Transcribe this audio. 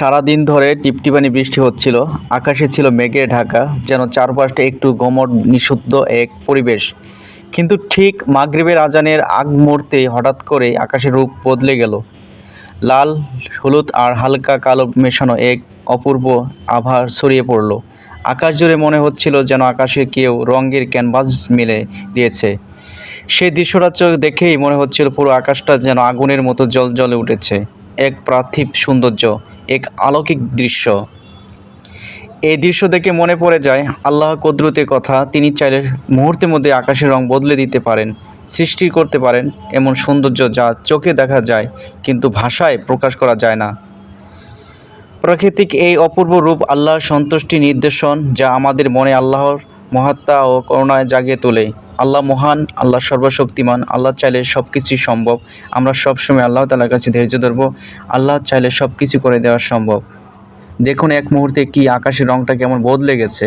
সারাদিন ধরে টিপটিপানি বৃষ্টি হচ্ছিল। আকাশে ছিল মেঘে ঢাকা, যেন চারপাশটা একটু গমট নিষুদ্ধ এক পরিবেশ। কিন্তু ঠিক মাগরিবের আজানের আগ মুহূর্তে হঠাৎ করে আকাশের রূপ বদলে গেল। লাল, হলুদ আর হালকা কালো মেশানো এক অপূর্ব আভা ছড়িয়ে পড়ল। আকাশ জুড়ে মনে হচ্ছিল যেন আকাশে কেউ রঙের ক্যানভাস মেলে দিয়েছে। সেই দৃশ্যটা চোখ দেখেই মনে হচ্ছিল পুরো আকাশটা যেন আগুনের মতো জল জ্বলে উঠেছে। এক পার্থিব সৌন্দর্য, এক অলৌকিক দৃশ্য। এই দৃশ্য দেখে মনে পড়ে যায়, আল্লাহ কদরতের কথা তিনি চাইলে মুহূর্তের মধ্যে আকাশের রং বদলে দিতে পারেন, সৃষ্টি করতে পারেন এমন সৌন্দর্য যা চোখে দেখা যায় কিন্তু ভাষায় প্রকাশ করা যায় না। প্রাকৃতিক এই অপূর্ব রূপ আল্লাহর সন্তুষ্টি নির্দেশন যা আমাদের মনে আল্লাহর মহাত্মা ও করুণায় জাগিয়ে তোলে। আল্লাহ মহান, আল্লাহ সর্বশক্তিমান, আল্লাহ চাইলে সব কিছুই সম্ভব। আমরা সবসময় আল্লাহ তালার কাছে ধৈর্য ধরবো, আল্লাহ চাইলে সব কিছু করে দেওয়া সম্ভব। দেখুন এক মুহূর্তে কি আকাশের রংটা কেমন বদলে গেছে।